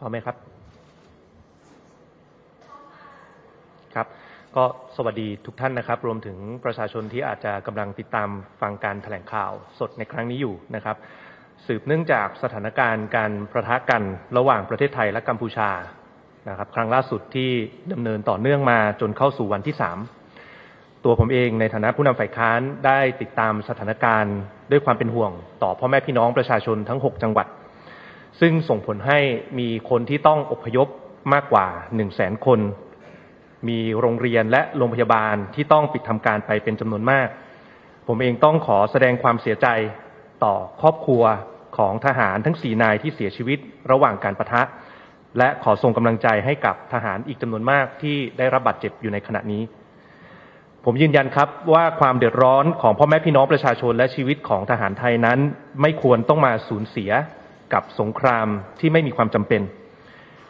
พร้อมไหมครับ ครับ ก็สวัสดีทุกท่านนะครับ รวมถึงประชาชนที่อาจจะกำลังติดตามฟังการแถลงข่าวสดในครั้งนี้อยู่นะครับ สืบเนื่องจากสถานการณ์การประทะกันระหว่างประเทศไทยและกัมพูชานะครับ ครั้งล่าสุดที่ดำเนินต่อเนื่องมาจนเข้าสู่วันที่3ตัวผมเองในฐานะผู้นำฝ่ายค้านได้ติดตามสถานการณ์ด้วยความเป็นห่วง ต่อพ่อแม่พี่น้องประชาชนทั้ง 6 จังหวัด ซึ่งส่งผลให้มีคนที่ต้องอพยพมากกว่า 1 0 0 0 0แสนคน มีโรงเรียนและโรงพยาบาลที่ต้องปิดทำการไปเป็นจำนวนมาก ผมเองต้องขอแสดงความเสียใจต่อครอบครัวของทหารทั้ง 4 นายที่เสียชีวิตระหว่างการประทะ และขอส่งกำลังใจให้กับทหารอีกจำนวนมากที่ได้รับบาดเจ็บอยู่ในขณะนี้ ผมยืนยันครับว่าความเดือดร้อนของพ่อแม่พี่น้องประชาชนและชีวิตของทหารไทยนั้น ไม่ควรต้องมาสูญเสีย กับสงครามที่ไม่มีความจำเป็น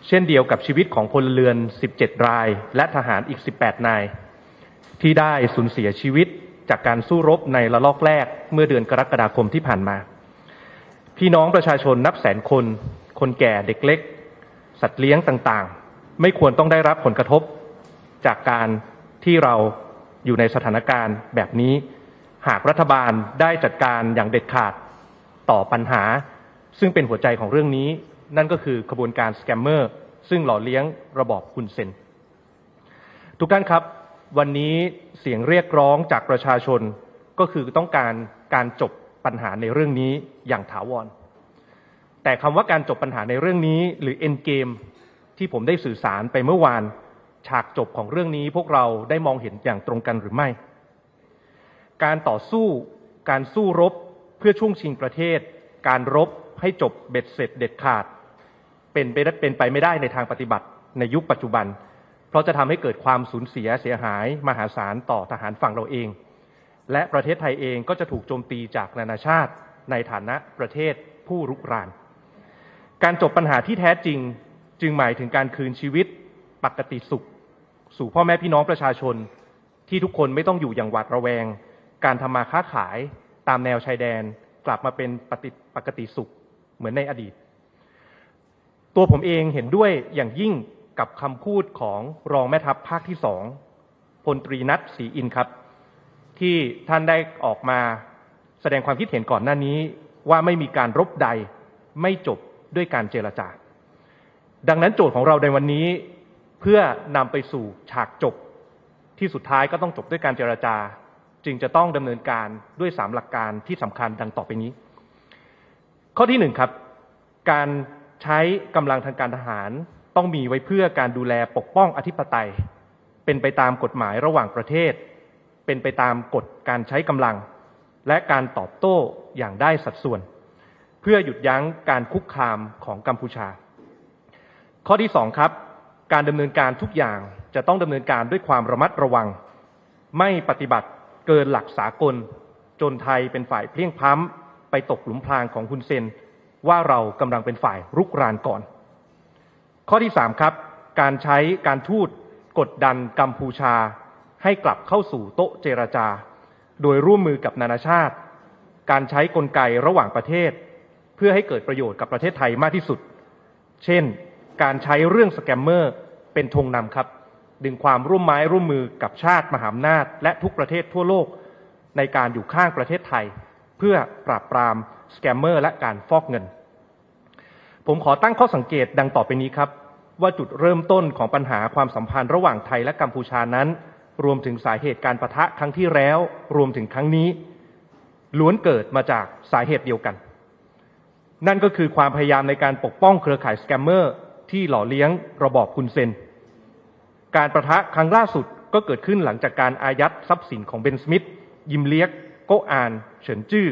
เช่นเดียวกับชีวิตของพลเรือน 17 ราย และทหารอีก 18 นาย ที่ได้สูญเสียชีวิตจากการสู้รบในระลอกแรกเมื่อเดือนกรกฎาคมที่ผ่านมา พี่น้องประชาชนนับแสนคน คนแก่เด็กเล็ก สัตว์เลี้ยงต่างๆ ไม่ควรต้องได้รับผลกระทบ จากการที่เราอยู่ในสถานการณ์แบบนี้ หากรัฐบาลได้จัดการอย่างเด็ดขาดต่อปัญหา ซึ่งเป็นหัวใจของเรื่องนี้นั่นก็คือขบวนการสแกมเมอร์ซึ่งหล่อเลี้ยงระบอบคุณเซน ทุกท่านครับ วันนี้เสียงเรียกร้องจากประชาชนก็คือต้องการการจบปัญหาในเรื่องนี้อย่างถาวร แต่คำว่าการจบปัญหาในเรื่องนี้ หรือ end game ที่ผมได้สื่อสารไปเมื่อวาน ฉากจบของเรื่องนี้พวกเราได้มองเห็นอย่างตรงกันหรือไม่ การต่อสู้ การสู้รบเพื่อช่วงชิงประเทศ การรบ ให้จบเบ็ดเสร็จเด็ดขาด เป็นไปได้เป็นไปไม่ได้ในทางปฏิบัติในยุคปัจจุบัน เพราะจะทำให้เกิดความสูญเสียเสียหายมหาศาลต่อทหารฝั่งเราเอง และประเทศไทยเองก็จะถูกโจมตีจากนานาชาติ ในฐานะประเทศผู้รุกราน การจบปัญหาที่แท้จริงจึงหมายถึงการคืนชีวิตปกติสุข สู่พ่อแม่พี่น้องประชาชน ที่ทุกคนไม่ต้องอยู่อย่างหวาดระแวง การทำมาค้าขายตามแนวชายแดนกลับมาเป็นปฏิปกติสุข เหมือนในอดีต ตัวผมเองเห็นด้วยอย่างยิ่งกับคำพูดของรองแม่ทัพภาคที่สองพลตรีนัทศรีอินครับ ที่ท่านได้ออกมาแสดงความคิดเห็นก่อนหน้านี้ ว่าไม่มีการรบใดไม่จบด้วยการเจรจา ดังนั้นโจทย์ของเราในวันนี้เพื่อนำไปสู่ฉากจบที่สุดท้ายก็ต้องจบด้วยการเจรจา จึงจะต้องดำเนินการด้วยสามหลักการที่สำคัญดังต่อไปนี้ ข้อที่หนึ่งครับ การใช้กำลังทางการทหารต้องมีไว้เพื่อการดูแลปกป้องอธิปไตย เป็นไปตามกฎหมายระหว่างประเทศ เป็นไปตามกฎการใช้กำลัง และการตอบโต้อย่างได้สัดส่วน เพื่อหยุดยั้งการคุกคามของกัมพูชา ข้อที่สองครับ การดำเนินการทุกอย่างจะต้องดำเนินการด้วยความระมัดระวัง ไม่ปฏิบัติเกินหลักสากล จนไทยเป็นฝ่ายเพลียงพ้ำ ตกหลุมพรางของคุณเซน ว่าเรากำลังเป็นฝ่ายรุกรานก่อน ข้อที่สามครับ การใช้การทูตกดดันกัมพูชา ให้กลับเข้าสู่โต๊ะเจรจา โดยร่วมมือกับนานาชาติ การใช้กลไกระหว่างประเทศ เพื่อให้เกิดประโยชน์กับประเทศไทยมากที่สุด เช่น การใช้เรื่องสแกมเมอร์เป็นธงนำครับ ดึงความร่วมไม้ร่วมมือกับชาติมหาอำนาจ และทุกประเทศทั่วโลกในการอยู่ข้างประเทศไทย เพื่อปราบปรามสแกมเมอร์และการฟอกเงิน ผมขอตั้งข้อสังเกตดังต่อไปนี้ครับ ว่าจุดเริ่มต้นของปัญหาความสัมพันธ์ระหว่างไทยและกัมพูชานั้น รวมถึงสาเหตุการประทะครั้งที่แล้ว รวมถึงครั้งนี้ ล้วนเกิดมาจากสาเหตุเดียวกัน นั่นก็คือความพยายามในการปกป้องเครือข่ายสแกมเมอร์ที่หล่อเลี้ยงระบอบคุณเซน การประทะครั้งล่าสุดก็เกิดขึ้นหลังจากการอายัดทรัพย์สินของเบนสมิธยิมเลียก โกอานเฉินจื้อ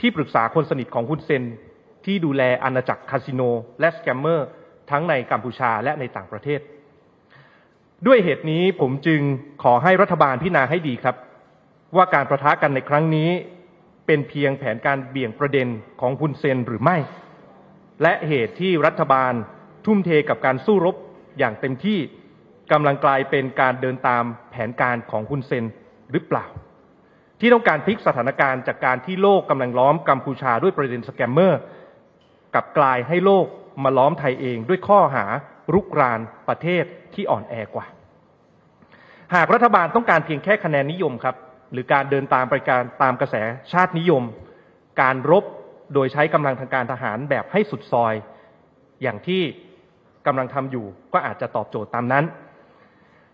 ที่ปรึกษาคนสนิทของคุณเซน ที่ดูแลอาณาจักรคาสิโน และสแกมเมอร์ ทั้งในกัมพูชาและในต่างประเทศ ด้วยเหตุนี้ผมจึงขอให้รัฐบาลพิจารณาให้ดีครับ ว่าการประทะกันในครั้งนี้เป็นเพียงแผนการเบี่ยงประเด็นของคุณเซนหรือไม่ และเหตุที่รัฐบาลทุ่มเทกับการสู้รบอย่างเต็มที่กำลังกลายเป็นการเดินตามแผนการของคุณเซนหรือเปล่า ที่ต้องการพลิกสถานการณ์จากการที่โลกกำลังล้อมกัมพูชาด้วยประเด็นสแกมเมอร์ กับกลายให้โลกมาล้อมไทยเองด้วยข้อหารุกรานประเทศที่อ่อนแอกว่า หากรัฐบาลต้องการเพียงแค่คะแนนนิยมครับ หรือการเดินตามไปการตามกระแสชาตินิยม การรบโดยใช้กำลังทางการทหารแบบให้สุดซอย อย่างที่กำลังทำอยู่ก็อาจจะตอบโจทย์ตามนั้น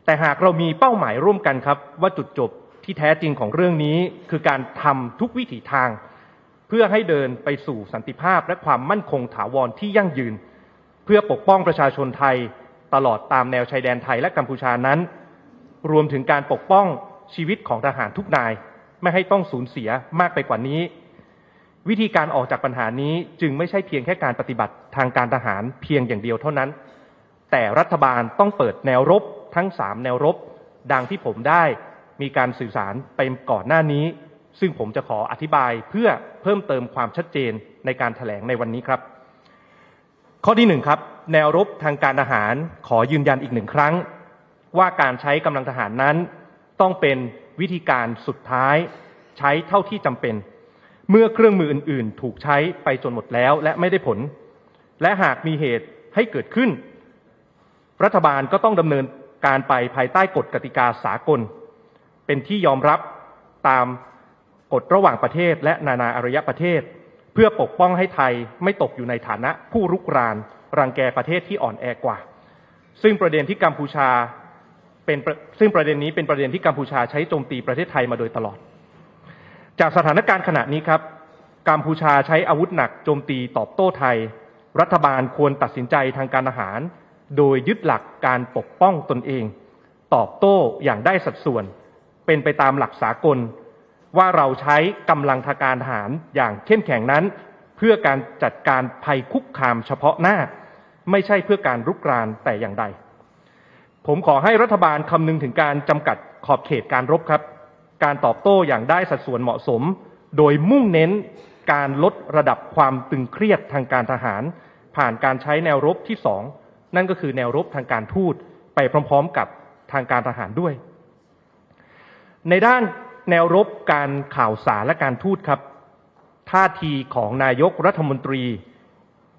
แต่หากเรามีเป้าหมายร่วมกันครับว่าจุดจบ ที่แท้จริงของเรื่องนี้คือการทำทุกวิถีทาง เพื่อให้เดินไปสู่สันติภาพและความมั่นคงถาวรที่ยั่งยืน เพื่อปกป้องประชาชนไทยตลอดตามแนวชายแดนไทยและกัมพูชานั้น รวมถึงการปกป้องชีวิตของทหารทุกนาย ไม่ให้ต้องสูญเสียมากไปกว่านี้ วิธีการออกจากปัญหานี้จึงไม่ใช่เพียงแค่การปฏิบัติทางการทหารเพียงอย่างเดียวเท่านั้น แต่รัฐบาลต้องเปิดแนวรบทั้ง3แนวรบ ดังที่ผมได้ มีการสื่อสารไปก่อนหน้านี้ ซึ่งผมจะขออธิบายเพื่อเพิ่มเติมความชัดเจนในการถแถลงในวันนี้ครับ ข้อที่หนึ่งครับ แนวรบทางการทหารขอยืนยันอีกหนึ่งครั้ง ว่าการใช้กำลังทหารนั้น ต้องเป็นวิธีการสุดท้ายใช้เท่าที่จำเป็น เมื่อเครื่องมืออื่น ๆ ถูกใช้ไปจนหมดแล้วและไม่ได้ผล และหากมีเหตุให้เกิดขึ้น รัฐบาลก็ต้องดำเนินการไปภายใต้กฎกติกาสากล เป็นที่ยอมรับตามกฎระหว่างประเทศและนานาอารยประเทศ เพื่อปกป้องให้ไทยไม่ตกอยู่ในฐานะผู้รุกราน รังแกประเทศที่อ่อนแอกว่า ซึ่งประเด็นที่กัมพูชาเป็นซึ่งประเด็นนี้เป็นประเด็นที่กัมพูชาใช้โจมตีประเทศไทยมาโดยตลอด จากสถานการณ์ขณะนี้ครับกัมพูชาใช้อาวุธหนักโจมตีตอบโต้ไทย รัฐบาลควรตัดสินใจทางการทหาร โดยยึดหลักการปกป้องตนเอง ตอบโต้อย่างได้สัดส่วน เป็นไปตามหลักสากล ว่าเราใช้กำลังทางการทหารอย่างเข้มแข็งนั้น เพื่อการจัดการภัยคุกคามเฉพาะหน้า ไม่ใช่เพื่อการรุกรานแต่อย่างใด ผมขอให้รัฐบาลคำนึงถึงการจำกัดขอบเขตการรบครับ การตอบโต้อย่างได้สัดส่วนเหมาะสม โดยมุ่งเน้นการลดระดับความตึงเครียดทางการทหาร ผ่านการใช้แนวรบที่สองนั่นก็คือแนวรบทางการทูตไปพร้อม ๆ กับทางการทหารด้วย ในด้านแนวรบการข่าวสารและการทูตครับ ท่าทีของนายกรัฐมนตรี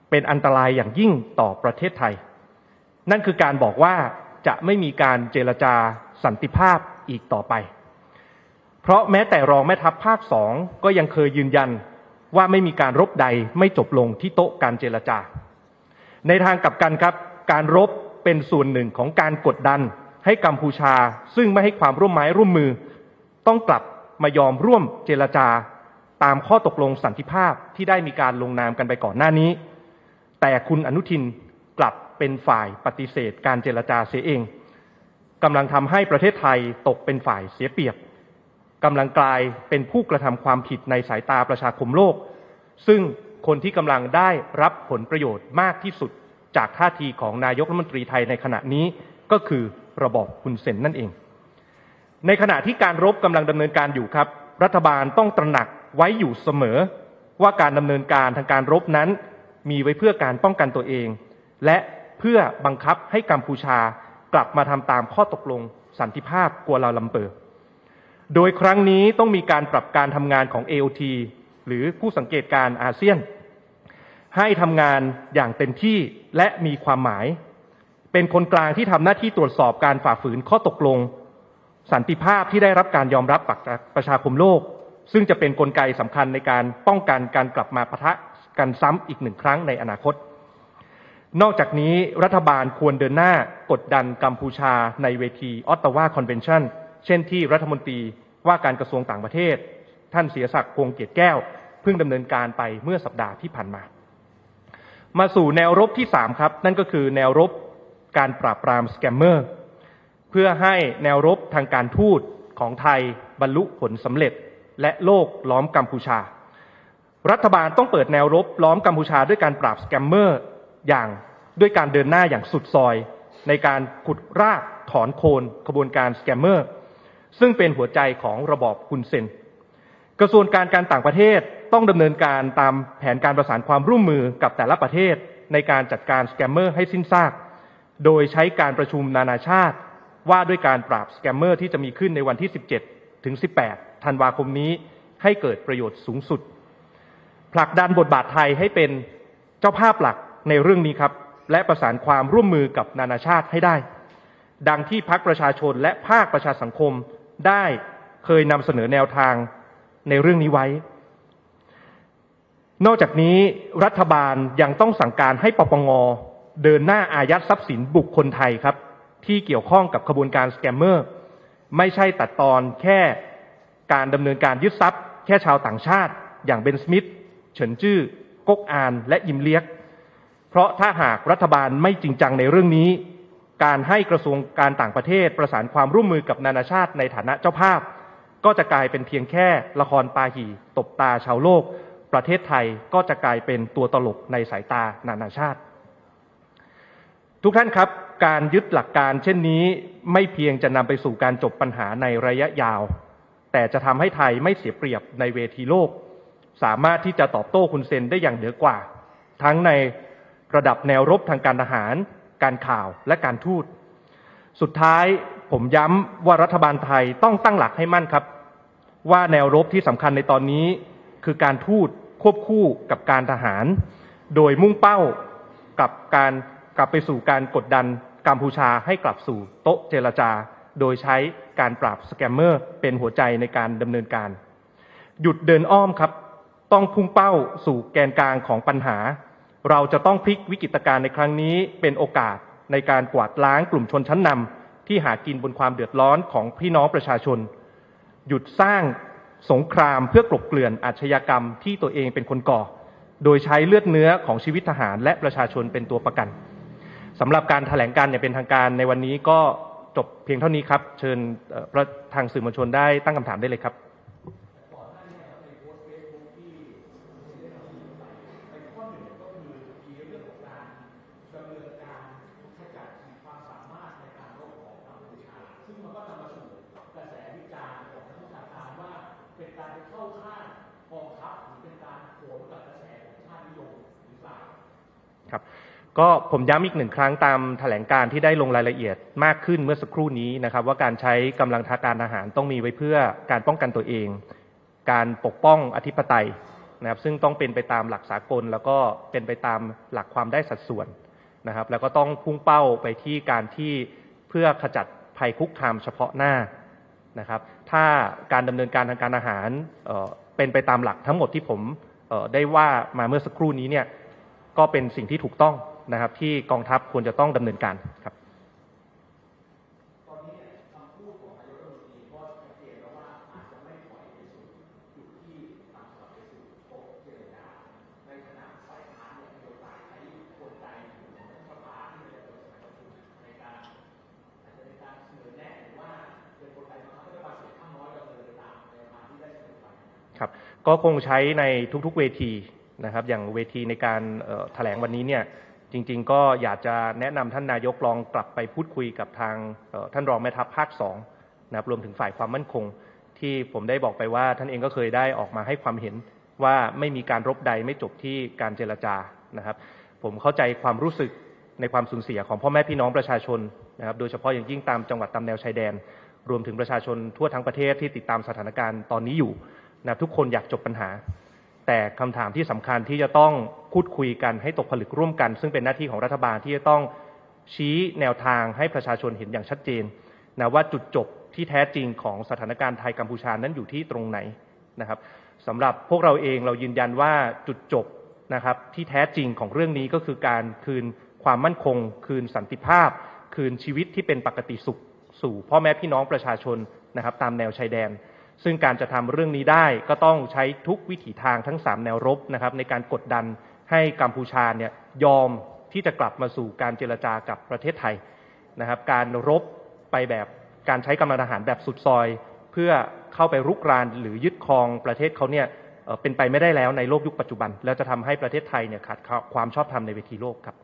เป็นอันตรายอย่างยิ่งต่อประเทศไทย นั่นคือการบอกว่าจะไม่มีการเจรจาสันติภาพอีกต่อไป เพราะแม้แต่รองแม่ทัพภาคสองก็ยังเคยยืนยันว่าไม่มีการรบใดไม่จบลงที่โต๊ะการเจรจา ในทางกลับกันครับ การรบเป็นส่วนหนึ่งของการกดดันให้กัมพูชา ซึ่งไม่ให้ความร่วมไม้ร่วมมือ ต้องกลับมายอมร่วมเจรจาตามข้อตกลงสันติภาพที่ได้มีการลงนามกันไปก่อนหน้านี้ แต่คุณอนุทินกลับเป็นฝ่ายปฏิเสธการเจรจาเสียเองกำลังทำให้ประเทศไทยตกเป็นฝ่ายเสียเปรียบกำลังกลายเป็นผู้กระทำความผิดในสายตาประชาคมโลก ซึ่งคนที่กำลังได้รับผลประโยชน์มากที่สุดจากท่าทีของนายกรัฐมนตรีไทยในขณะนี้ก็คือระบอบคุณเซนนั่นเอง ในขณะที่การรบกำลังดำเนินการอยู่ครับ รัฐบาลต้องตระหนักไว้อยู่เสมอ ว่าการดำเนินการทางการรบนั้น มีไว้เพื่อการป้องกันตัวเอง และเพื่อบังคับให้กัมพูชากลับมาทำตามข้อตกลงสันติภาพกัวลาลัมเปอร์ โดยครั้งนี้ต้องมีการปรับการทำงานของ AOT หรือผู้สังเกตการอาเซียน ให้ทำงานอย่างเต็มที่และมีความหมาย เป็นคนกลางที่ทำหน้าที่ตรวจสอบการฝ่าฝืนข้อตกลง สันติภาพที่ได้รับการยอมรับจากประชาคมโลก ซึ่งจะเป็นนกลไกสำคัญในการป้องกันการกลับมาปะทะกันซ้ำอีกหนึ่งครั้งในอนาคต นอกจากนี้รัฐบาลควรเดินหน้ากดดันกัมพูชาในเวทีออตตาวาคอนเวนชั่นเช่นที่รัฐมนตรีว่าการกระทรวงต่างประเทศ ท่านเสียศักดิ์พงเกียรติแก้ว เพิ่งดำเนินการไปเมื่อสัปดาห์ที่ผ่านมา มาสู่แนวรบที่ 3 ครับ นั่นก็คือแนวรบการปราบปรามสแกมเมอร์ เพื่อให้แนวรบทางการทูตของไทยบรรลุผลสำเร็จและโลกล้อมกัมพูชา รัฐบาลต้องเปิดแนวรบล้อมกัมพูชาด้วยการปราบสแกมเมอร์อย่างด้วยการเดินหน้าอย่างสุดซอย ในการขุดรากถอนโคนขบวนการสแกมเมอร์ ซึ่งเป็นหัวใจของระบอบคุณเซนกระทรวงการการต่างประเทศต้องดำเนินการตามแผนการประสานความร่วมมือกับแต่ละประเทศในการจัดการสแกมเมอร์ให้สิ้นซาก โดยใช้การประชุมนานาชาติ ว่าด้วยการปราบสแกมเมอร์ที่จะมีขึ้นในวันที่ 17 ถึง 18 ธันวาคมนี้ให้เกิดประโยชน์สูงสุด ผลักดันบทบาทไทยให้เป็นเจ้าภาพหลักในเรื่องนี้ครับ และประสานความร่วมมือกับนานาชาติให้ได้ ดังที่พักประชาชนและภาคประชาสังคมได้เคยนำเสนอแนวทางในเรื่องนี้ไว้ นอกจากนี้รัฐบาลยังต้องสั่งการให้ปปงเดินหน้าอายัดทรัพย์สินบุคคลไทยครับ ที่เกี่ยวข้องกับขบวนการสแกมเมอร์ไม่ใช่ตัดตอนแค่การดำเนินการยึดทรัพย์ แค่ชาวต่างชาติ อย่างเบนสมิธเฉินจื้อก๊กอานและยิมเลียก เพราะถ้าหากรัฐบาลไม่จริงจังในเรื่องนี้ การให้กระทรวงการต่างประเทศประสานความร่วมมือกับนานาชาติในฐานะเจ้าภาพ ก็จะกลายเป็นเพียงแค่ละครปาหีตบตาชาวโลก ประเทศไทยก็จะกลายเป็นตัวตลกในสายตานานาชาติ ทุกท่านครับ การยึดหลักการเช่นนี้ไม่เพียงจะนำไปสู่การจบปัญหาในระยะยาว แต่จะทำให้ไทยไม่เสียเปรียบในเวทีโลก สามารถที่จะตอบโต้คุณเซนได้อย่างเหนือกว่า ทั้งในระดับแนวรบทางการทหาร การข่าวและการทูต สุดท้ายผมย้ำว่ารัฐบาลไทยต้องตั้งหลักให้มั่นครับ ว่าแนวรบที่สำคัญในตอนนี้ คือการทูตควบคู่กับการทหาร โดยมุ่งเป้ากับการ กลับไปสู่การกดดันกัมพูชาให้กลับสู่โต๊ะเจรจา โดยใช้การปราบสแกมเมอร์เป็นหัวใจในการดำเนินการ หยุดเดินอ้อมครับ ต้องพุ่งเป้าสู่แกนกลางของปัญหา เราจะต้องพลิกวิกฤตการณ์ในครั้งนี้เป็นโอกาสในการกวาดล้างกลุ่มชนชั้นนำที่หากินบนความเดือดร้อนของพี่น้องประชาชน หยุดสร้างสงครามเพื่อกลบเกลื่อนอาชญากรรมที่ตัวเองเป็นคนก่อ โดยใช้เลือดเนื้อของชีวิตทหารและประชาชนเป็นตัวประกัน สำหรับการแถลงการอย่างเป็นทางการในวันนี้ก็จบเพียงเท่านี้ครับ เชิญประทางสื่อมวลชนได้ตั้งคำถามได้เลยครับครับ ก็ผมย้ำอีกหนึ่งครั้งตามแถลงการที่ได้ลงรายละเอียดมากขึ้นเมื่อสักครู่นี้นะครับ ว่าการใช้กำลังทางการทหารต้องมีไว้เพื่อการป้องกันตัวเอง การปกป้องอธิปไตยนะครับ ซึ่งต้องเป็นไปตามหลักสากล แล้วก็เป็นไปตามหลักความได้สัดส่วนนะครับ แล้วก็ต้องพุ่งเป้าไปที่การที่เพื่อขจัดภัยคุกคามเฉพาะหน้านะครับ ถ้าการดำเนินการทางการอาหารเเป็นไปตามหลักทั้งหมดที่ผมได้ว่ามาเมื่อสักครู่นี้เนี่ยก็เป็นสิ่งที่ถูกต้อง นะครับ ที่กองทัพควรจะต้องดำเนินการครับครับก็คงใช้ในทุกๆเวทีนะครับ อย่างเวทีในการแถลงวันนี้เนี่ย จริง ๆ ก็อยากจะแนะนำท่านนายกลองกลับไปพูดคุยกับทางท่านรองแม่ทัพภาคสองนะครับรวมถึงฝ่ายความมั่นคง ที่ผมได้บอกไปว่าท่านเองก็เคยได้ออกมาให้ความเห็นว่าไม่มีการรบใดไม่จบที่การเจรจานะครับ ผมเข้าใจความรู้สึกในความสูญเสียของพ่อแม่พี่น้องประชาชนนะครับโดยเฉพาะอย่างยิ่งตามจังหวัดตามแนวชายแดน รวมถึงประชาชนทั่วทั้งประเทศที่ติดตามสถานการณ์ตอนนี้อยู่นะทุกคนอยากจบปัญหา แต่คำถามที่สำคัญที่จะต้อง พูดคุยกันให้ตกผลึกร่วมกัน ซึ่งเป็นหน้าที่ของรัฐบาลที่จะต้องชี้แนวทางให้ประชาชนเห็นอย่างชัดเจนนะว่าจุดจบที่แท้จริงของสถานการณ์ไทยกัมพูชานั้นอยู่ที่ตรงไหนนะครับสำหรับพวกเราเองเรายืนยันว่าจุดจบนะครับที่แท้จริงของเรื่องนี้ก็คือการคืนความมั่นคง คืนสันติภาพ คืนชีวิตที่เป็นปกติสุข สู่พ่อแม่พี่น้องประชาชนนะครับตามแนวชายแดน ซึ่งการจะทำเรื่องนี้ได้ก็ต้องใช้ทุกวิถีทางทั้ง 3 แนวรบนะครับในการกดดัน ให้กัมพูชาเนี่ยยอมที่จะกลับมาสู่การเจรจากับประเทศไทยนะครับ การรบไปแบบการใช้กำลังทหารแบบสุดซอย เพื่อเข้าไปรุกรานหรือยึดครองประเทศเขาเนี่ยเป็นไปไม่ได้แล้วในโลกยุคปัจจุบัน แล้วจะทำให้ประเทศไทยเนี่ยขาดความชอบธรรมในเวทีโลกครับ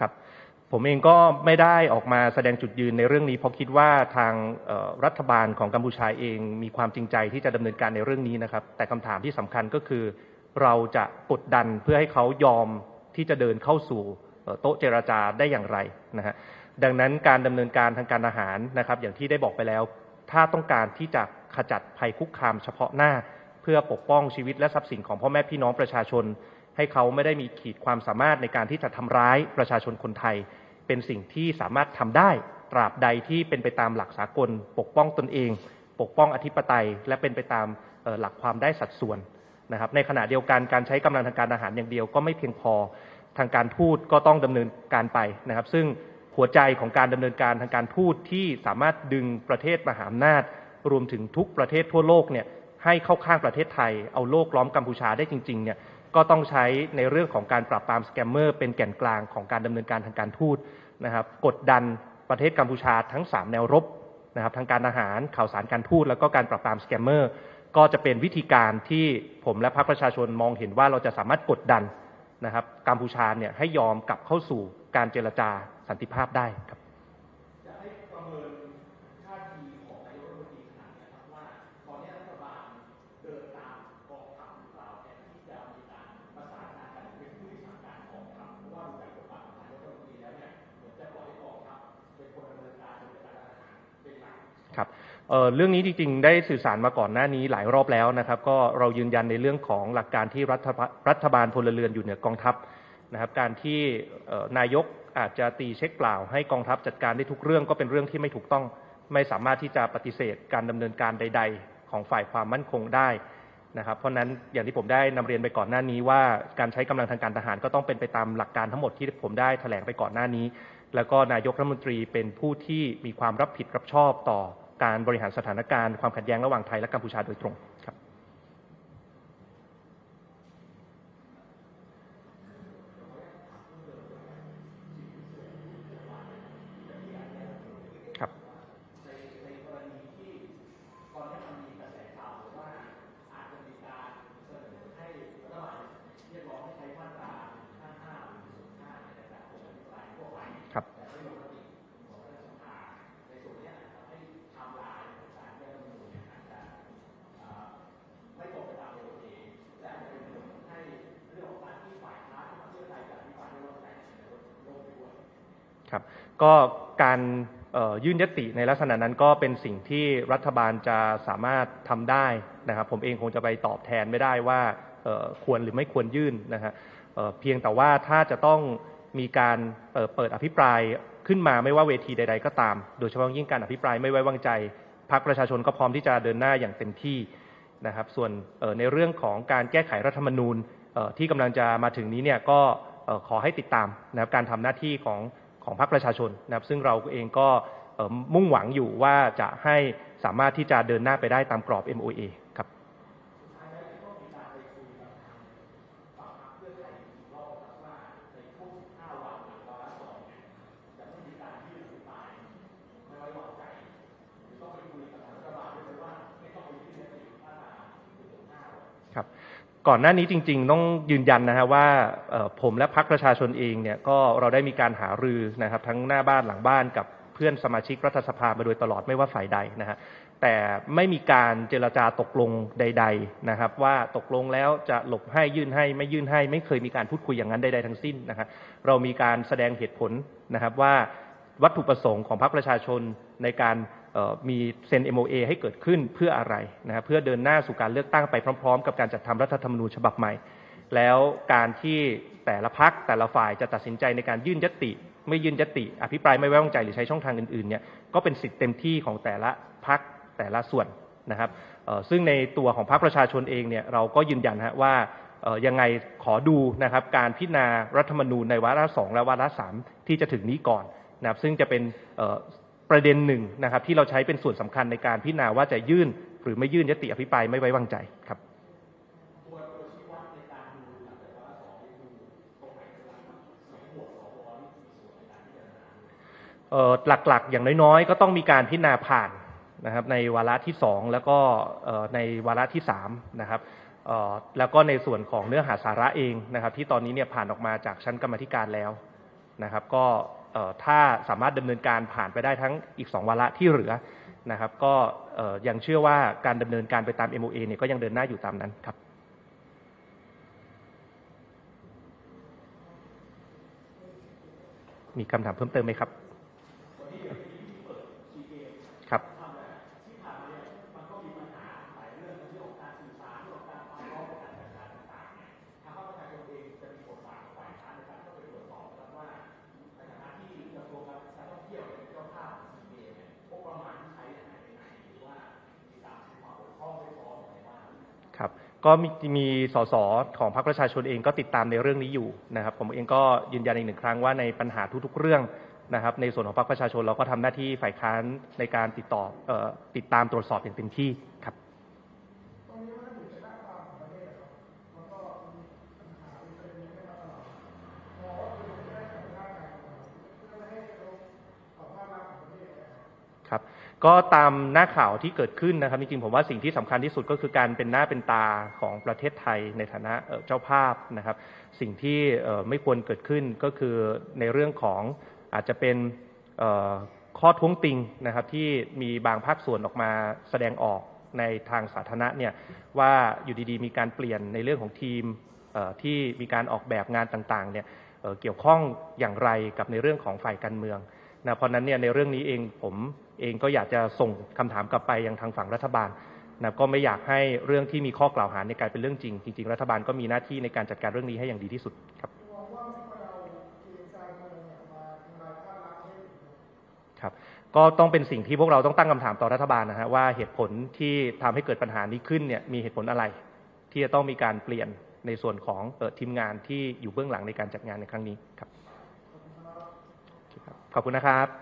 ครับ ผมเองก็ไม่ได้ออกมาแสดงจุดยืนในเรื่องนี้ เพราะคิดว่าทางรัฐบาลของกัมพูชาเองมีความจริงใจที่จะดำเนินการในเรื่องนี้นะครับ แต่คำถามที่สำคัญก็คือ เราจะกดดันเพื่อให้เขายอมที่จะเดินเข้าสู่โต๊ะเจรจาได้อย่างไรนะฮะดังนั้นการดำเนินการทางการอาหารนะครับ อย่างที่ได้บอกไปแล้ว ถ้าต้องการที่จะขจัดภัยคุกคามเฉพาะหน้า เพื่อปกป้องชีวิตและทรัพย์สินของพ่อแม่พี่น้องประชาชน ให้เขาไม่ได้มีขีดความสามารถในการที่จะทำร้ายประชาชนคนไทย เป็นสิ่งที่สามารถทำได้ ตราบใดที่เป็นไปตามหลักสากล ปกป้องตนเอง ปกป้องอธิปไตย และเป็นไปตามหลักความได้สัดส่วนนะครับ ในขณะเดียวกันการใช้กำลังทางการอาหารอย่างเดียวก็ไม่เพียงพอทางการทูตก็ต้องดำเนินการไปนะครับ ซึ่งหัวใจของการดำเนินการทางการทูตที่สามารถดึงประเทศมหาอำนาจ รวมถึงทุกประเทศทั่วโลกเนี่ยให้เข้าข้างประเทศไทย เอาโลกล้อมกัมพูชาได้จริงๆเนี่ย ก็ต้องใช้ในเรื่องของการปราบปรามสแกมเมอร์เป็นแก่นกลางของการดำเนินการทางการทูตนะครับ กดดันประเทศกัมพูชาทั้ง 3 แนวรบนะครับทางการอาหารข่าวสารการทูตแล้วก็การปราบปรามสแกมเมอร์ก็จะเป็นวิธีการที่ผมและพรรคประชาชนมองเห็นว่าเราจะสามารถกดดันนะครับกัมพูชาเนี่ยให้ยอมกลับเข้าสู่การเจรจาสันติภาพได้ครับ ครับ เเรื่องนี้จริงๆ ได้สื่อสารมาก่อนหน้านี้หลายรอบแล้วนะครับ ก็เรายืนยันในเรื่องของหลักการที่รัฐบารัฐบาลพลเรือนอยู่เหนือกองทัพนะครับ การที่นายกอาจจะตีเช็คเปล่า ให้กองทัพจัดการได้ทุกเรื่องก็เป็นเรื่องที่ไม่ถูกต้อง ไม่สามารถที่จะปฏิเสธการดำเนินการใด ๆ ของฝ่ายความมั่นคงได้นะครับ เพราะฉะนั้นอย่างที่ผมได้นำเรียนไปก่อนหน้านี้ว่าการใช้กำลังทางการทหารก็ต้องเป็นไปตามหลักการทั้งหมดที่ผมได้แถลงไปก่อนหน้านี้ แล้วก็นายกรัฐมนตรีเป็นผู้ที่มีความรับผิดรับชอบต่อ การบริหารสถานการณ์ความขัดแย้งระหว่างไทยและกัมพูชาโดยตรง ครับก็การยื่นยติในลักษณะนั้นก็เป็นสิ่งที่รัฐบาลจะสามารถทำได้นะครับ ผมเองคงจะไปตอบแทนไม่ได้ว่าควรหรือไม่ควรยื่นนะฮะเอ่อเพียงแต่ว่าถ้าจะต้องมีการเปิดอภิปรายขึ้นมาไม่ว่าเวทีใด ๆ ก็ตาม โดยเฉพาะยิ่งการอภิปรายไม่ไว้วางใจพรรคประชาชนก็พร้อมที่จะเดินหน้าอย่างเต็มที่นะครับ ส่วนในเรื่องของการแก้ไขรัฐธรรมนูญที่กำลังจะมาถึงนี้เนี่ยก็ขอให้ติดตามนะครับการทำหน้าที่ของ ของพรรคประชาชนนะครับ ซึ่งเราเองก็มุ่งหวังอยู่ว่าจะให้สามารถที่จะเดินหน้าไปได้ตามกรอบ MOA ครับ ครับ ก่อนหน้านี้จริง ๆ ต้องยืนยันนะฮะว่าผมและพรรคประชาชนเองเนี่ยก็เราได้มีการหารือนะครับทั้งหน้าบ้านหลังบ้านกับเพื่อนสมาชิกรัฐสภามาโดยตลอดไม่ว่าฝ่ายใดนะฮะแต่ไม่มีการเจรจาตกลงใด ๆนะครับ ว่าตกลงแล้วจะหลบให้ยื่นให้ไม่ยื่นให้ ไม่เคยมีการพูดคุยอย่างนั้นใดๆทั้งสิ้นนะครับเรามีการแสดงเหตุผลนะครับว่าวัตถุประสงค์ของพรรคประชาชนในการ มีเซ็น MOA ให้เกิดขึ้นเพื่ออะไรนะครับเพื่อเดินหน้าสู่การเลือกตั้งไปพร้อม ๆ กับการจัดทำรัฐธรรมนูญฉบับใหม่ แล้วการที่แต่ละพักแต่ละฝ่ายจะตัดสินใจในการยื่นยติ ไม่ยื่นยติ อภิปรายไม่ไว้วางใจหรือใช้ช่องทางอื่นๆเนี่ยก็เป็นสิทธิ์เต็มที่ของแต่ละพักแต่ละส่วนนะครับซึ่งในตัวของพรรคประชาชนเองเนี่ยเราก็ยืนยันฮะว่ายังไงขอดูนะครับการพิจารณารัฐธรรมนูญในวาระสองและวาระสามที่จะถึงนี้ก่อนนะครับซึ่งจะเป็น ประเด็นหนึ่งนะครับ ที่เราใช้เป็นส่วนสำคัญในการพิจารณาว่าจะยื่น หรือไม่ยื่นยติอภิปรายไม่ไว้วางใจครับหลักๆ อย่างน้อยๆ ก็ต้องมีการพิจารณาผ่านนะครับในวาระที่สองแล้วก็ในวาระที่สามนะครับแล้วก็ในส่วนของเนื้อหาสาระเองนะครับ ที่ตอนนี้เนี่ยผ่านออกมาจากชั้นกรรมธิการแล้วนะครับ ก็ ถ้าสามารถดำเนินการผ่านไปได้ทั้งอีก 2 วาระที่เหลือนะครับ ก็ยังเชื่อว่าการดำเนินการไปตาม MOA เนี่ยก็ยังเดินหน้าอยู่ตามนั้นครับมีคำถามเพิ่มเติมไหมครับ ครับ ก็มีมีสสของพรรคประชาชนเองก็ติดตามในเรื่องนี้อยู่นะครับ ผมเองก็ยืนยันอีกหนึ่งครั้งว่าในปัญหาทุกๆเรื่องนะครับ ในส่วนของพรรคประชาชนเราก็ทำหน้าที่ฝ่ายค้านในการติดต่อเอ่อติดตามตรวจสอบอย่างเต็มที่ครับ ครับ ก็ตามหน้าข่าวที่เกิดขึ้นนะครับจริงๆผมว่าสิ่งที่สำคัญที่สุดก็คือการเป็นหน้าเป็นตาของประเทศไทยในฐานะเจ้าภาพนะครับ สิ่งที่ไม่ควรเกิดขึ้นก็คือในเรื่องของอาจจะเป็นข้อท้วงติงนะครับที่มีบางภาคส่วนออกมาแสดงออกในทางสาธารณะเนี่ยว่าอยู่ดีๆ มีการเปลี่ยนในเรื่องของทีมที่มีการออกแบบงานต่างๆเนี่ยเกี่ยวข้องอย่างไรกับในเรื่องของฝ่ายการเมืองนะเพราะฉะนั้นเนี่ยในเรื่องนี้เองผม เองก็อยากจะส่งคำถามกลับไปยังทางฝั่งรัฐบาลนะก็ไม่อยากให้เรื่องที่มีข้อกล่าวหาในกลายเป็นเรื่องจริง จริง ๆ รัฐบาลก็มีหน้าที่ในการจัดการเรื่องนี้ให้อย่างดีที่สุดครับครับก็ต้องเป็นสิ่งที่พวกเราต้องตั้งคำถามต่อรัฐบาลนะฮะว่าเหตุผลที่ทำให้เกิดปัญหานี้ขึ้นเนี่ยมีเหตุผลอะไร ที่จะต้องมีการเปลี่ยนในส่วนของออทีมงานที่อยู่เบื้องหลังในการจัดงานในครั้งนี้ครับ ขอบคุณนะครับ